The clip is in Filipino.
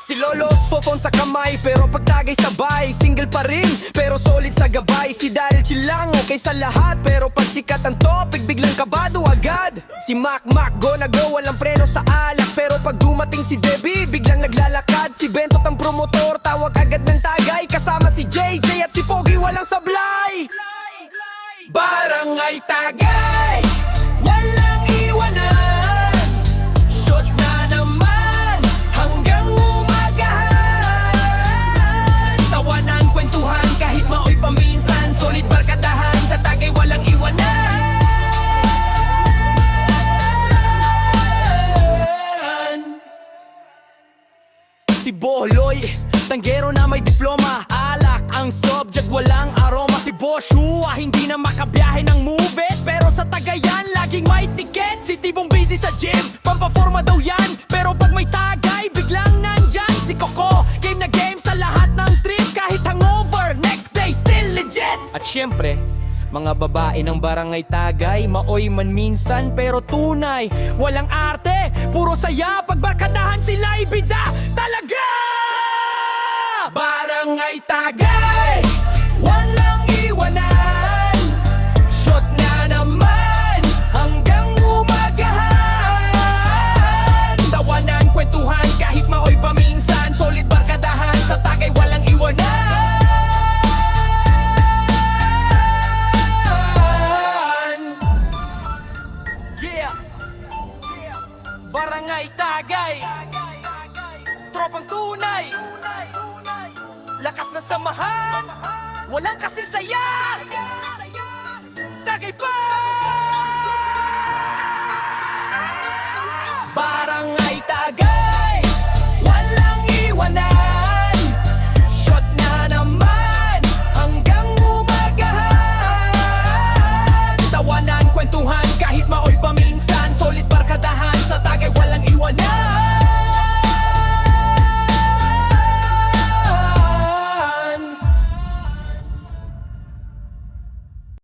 Si Lolos phone sa kamay Pero pagtagay sabay. Single pa rin Pero solid sa gabay. Si Daryl chill lang Okay sa lahat Pero pag sikat ang topic Biglang kabado agad. Si Mac Mac Go na go Walang preno sa alak. Pero pag dumating si Debbie Biglang naglalakad. Si Bentot ang promotor Tawag agad ng tagay. Kasama si JJ At si Pogi walang sablay. Barangay Tagay Si Boloy, tanggero na may diploma. Alak ang subject, walang aroma. Si Boshua, hindi na makabiyahe ng move it Pero sa Tagayan, laging may ticket. Si Tibong busy sa gym, pampaforma daw yan. Pero pag may tagay, biglang nandyan Si Coco, game na game sa lahat ng trip. Kahit hangover, next day still legit. At syempre, mga babae ng barangay tagay Maoy man minsan pero tunay Walang arte, puro saya Pagbarkadahan sila ibida Talaga! Barangay tagay Walang iwanan Shot na naman Hanggang umagahan Tawanan, kwentuhan Kahit maoy paminsan Solid barkadahan Sa tagay walang iwanan Yeah! Barangay Tagay. Tropang tunay. Lakas na samahan. Walang kasing saya. Tagay pa!